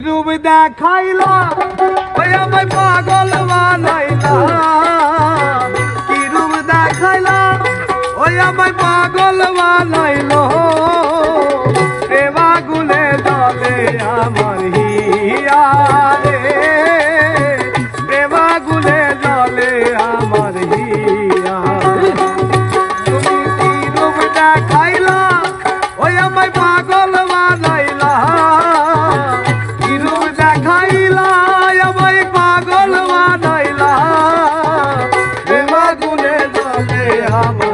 রূপ দেখাইলা ওই আমায় পাগল বানাইলা। কি রূপ দেখাইলা ওই আমায় পাগল বানাইলো। amor.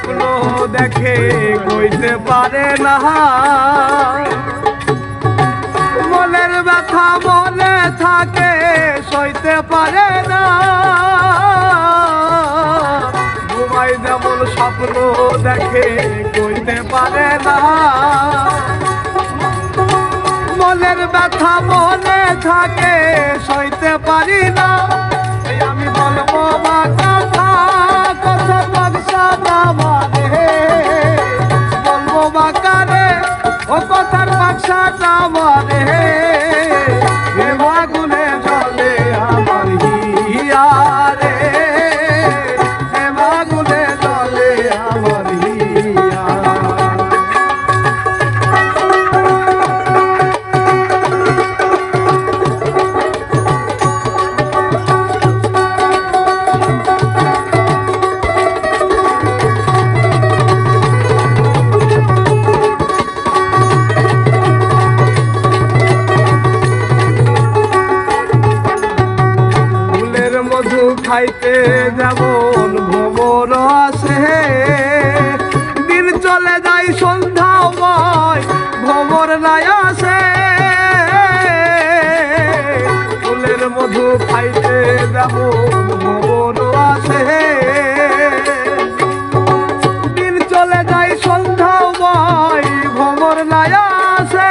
স্বপ্ন দেখে কইতে পারে না। মনের ব্যথা মনে থাকে, সইতে পারে না। ঘুমাই যেমন স্বপ্ন দেখে কইতে পারে না। খাইতে যেমন ভ্রমর আসে দিন চলে যায়, সন্ধ্যাময় ভ্রমর নাই আসে ফুলের মধু খাইতে যেমন ভ্রমর আসে দিন চলে যায়, সন্ধ্যাময় ভ্রমর নাই আসে